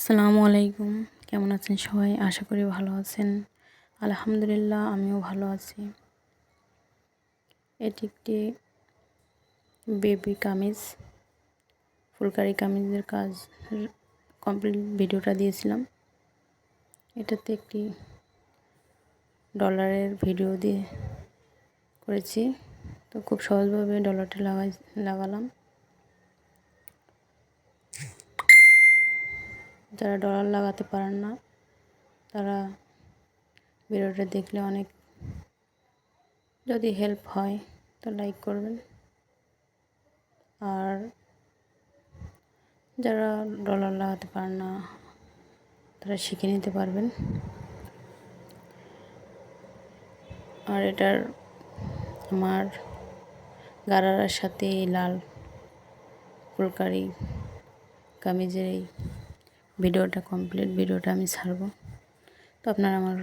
আসসালামু আলাইকুম। কেমন আছেন সবাই? আশা করি ভালো আছেন। আলহামদুলিল্লাহ, আমিও ভালো আছি। এটি একটি বেবি কামিজ, ফুলকারি কামিজের কাজ কমপ্লিট ভিডিওটা দিয়েছিলাম। এটাতে একটি ডলারের ভিডিও দিয়ে করেছি। তো খুব সহজভাবে ডলারটা লাগাই, লাগালাম। যারা ডলার লাগাতে পারেন না, তারা ভিডিওটা দেখলে অনেক যদি হেল্প হয়, তো লাইক করবেন। আর যারা ডলার লাগাতে পারেন না, তারা শিখে নিতে পারবেন। আর এটার আমার গারারার সাথে লাল ফুলকারি কামিজের এই ভিডিওটা কমপ্লিট, ভিডিওটা আমি ছাড়বো। তো আপনারা আমার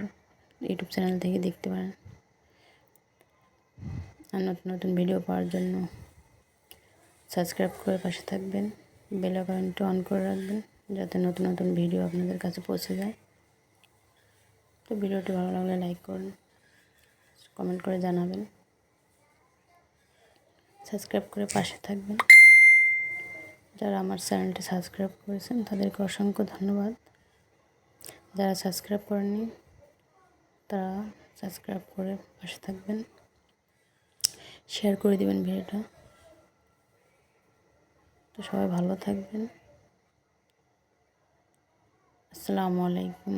ইউটিউব চ্যানেল থেকে দেখতে পারেন। আর নতুন নতুন ভিডিও পাওয়ার জন্য সাবস্ক্রাইব করে পাশে থাকবেন, বেল আইকনটা অন করে রাখবেন, যাতে নতুন নতুন ভিডিও আপনাদের কাছে পৌঁছে যায়। তো ভিডিওটি ভালো লাগলে লাইক করুন, কমেন্ট করে জানাবেন। সাবস্ক্রাইব করে পাশে থাকবেন। যারা আমার চ্যানেলটি সাবস্ক্রাইব করেছেন তাদেরকে অসংখ্য ধন্যবাদ। যারা সাবস্ক্রাইব করেনি তারা সাবস্ক্রাইব করে পাশে থাকবেন। শেয়ার করে দেবেন ভিডিওটা। তো সবাই ভালো থাকবেন। আসসালামু আলাইকুম।